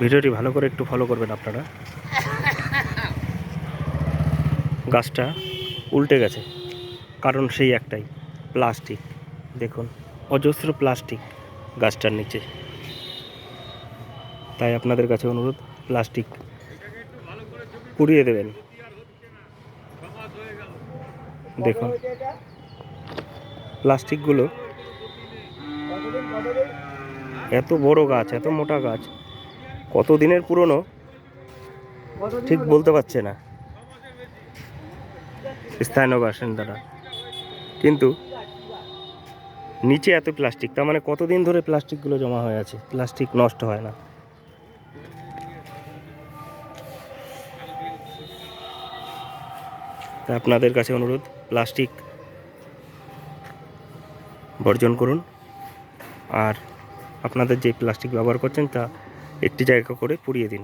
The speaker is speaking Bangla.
ভিডিওটি ভালো করে একটু ফলো করবেন আপনারা। গাছটা উল্টে গেছে, কারণ সেই একটাই প্লাস্টিক দেখুন, অজস্র প্লাস্টিক গাছটার নিচে। তাই আপনাদের কাছে অনুরোধ প্লাস্টিক পুড়িয়ে দেবেন। দেখুন প্লাস্টিকগুলো এত বড় গাছ, এত মোটা গাছ কত দিনের পুরনো? ঠিক বলতে পারছে না। স্থানীয় বাসিন্দারা কিন্তু নিচে এত প্লাস্টিক, তার মানে কতদিন ধরে প্লাস্টিকগুলো জমা হয়ে আছে? প্লাস্টিক নষ্ট হয় না। আপনাদের কাছে অনুরোধ, প্লাস্টিক বর্জন করুন। আর আপনাদের যে প্লাস্টিক ব্যবহার করছেন তা একটি জায়গা করে পুড়িয়ে দিন।